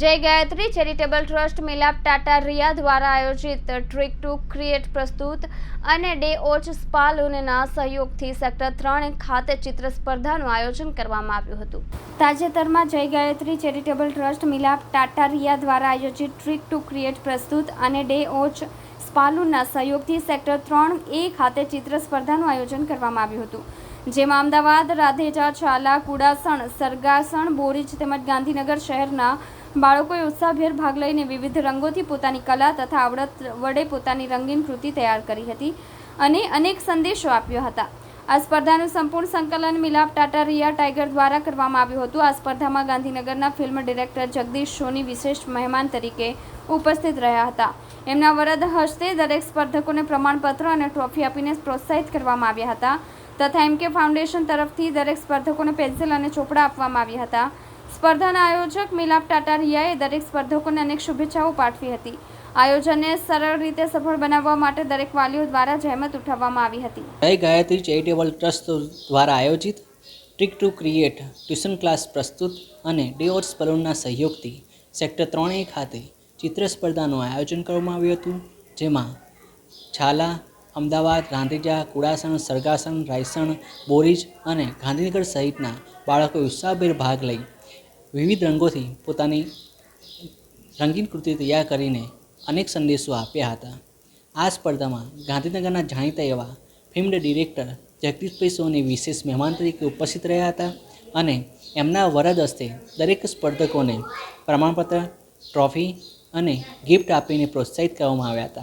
જય Gayatri charitable trust Milap Tata Riya દ્વારા આયોજિત ટ્રીક ટુ ક્રિએટ પ્રસ્તુત અને ડે ઓચ સ્પાલુનના સહયોગથી સેક્ટર ત્રણ ખાતે ચિત્ર સ્પર્ધાનું આયોજન કરવામાં આવ્યું હતું. તાજેતરમાં જય ગાયત્રી ચેરિટેબલ ટ્રસ્ટ મિલાપ ટાટા રિયા દ્વારા આયોજિત ટ્રીક ટુ ક્રિએટ પ્રસ્તુત અને ડે ઓચ સ્પાલુનના સહયોગથી સેક્ટર ત્રણ એ ખાતે ચિત્ર સ્પર્ધાનું આયોજન કરવામાં આવ્યું હતું. જેમાં અમદાવાદ, રાધેજા ચાલા કુડાસણ, સરગાસણ, બોરીજ તેમજ ગાંધીનગર શહેરના બાળકોએ ઉત્સાહભેર ભાગ લઈને વિવિધ રંગોથી પોતાની કલા તથા આવડત વડે પોતાની રંગીન કૃતિ તૈયાર કરી હતી અને અનેક સંદેશો આપ્યા હતા. આ સ્પર્ધાનું સંપૂર્ણ સંકલન મિલાપ ટાટા રિયા ટાઈગર દ્વારા કરવામાં આવ્યું હતું. આ સ્પર્ધામાં ગાંધીનગરના ફિલ્મ ડિરેક્ટર જગદીશ સોની વિશેષ મહેમાન તરીકે ઉપસ્થિત રહ્યા હતા. એમના વરદ હસ્તે દરેક સ્પર્ધકોને પ્રમાણપત્ર અને ટ્રોફી આપીને પ્રોત્સાહિત કરવામાં આવ્યા હતા. તથા એમ કે ફાઉન્ડેશન તરફથી દરેક સ્પર્ધકોને પેન્સિલ અને ચોપડા આપવામાં આવ્યા હતા. સ્પર્ધાના આયોજક મિલાપ ટાટા રિયાએ દરેક સ્પર્ધકોને અનેક શુભેચ્છાઓ પાઠવી હતી. આયોજનને સરળ રીતે સફળ બનાવવા માટે દરેક વાલીઓ દ્વારા જહેમત ઉઠાવવામાં આવી હતી. જય ગાયત્રી ચેરિટેબલ ટ્રસ્ટ દ્વારા આયોજિત trick to create tuition class પ્રસ્તુત અને ડેઓર્સ બલૂનના સહયોગથી સેક્ટર ત્રણે ખાતે ચિત્ર સ્પર્ધાનું આયોજન કરવામાં આવ્યું હતું, જેમાં છાલા અમદાવાદ રાંધેજા કુડાસણ, સરગાસણ, રાયસણ, બોરીજ અને ગાંધીનગર સહિતના બાળકોએ ઉત્સાહભેર ભાગ લઈ વિવિધ રંગોથી પોતાની રંગીન કૃતિ તૈયાર કરીને અનેક સંદેશો આપ્યા હતા. આ સ્પર્ધામાં ગાંધીનગરના જાણીતા એવા ફિલ્મ ડિરેક્ટર જગદીશભાઈ સોની વિશેષ મહેમાન તરીકે ઉપસ્થિત રહ્યા હતા અને એમના વરદ હસ્તે દરેક સ્પર્ધકોને પ્રમાણપત્ર, ટ્રોફી અને ગિફ્ટ આપીને પ્રોત્સાહિત કરવામાં આવ્યા હતા.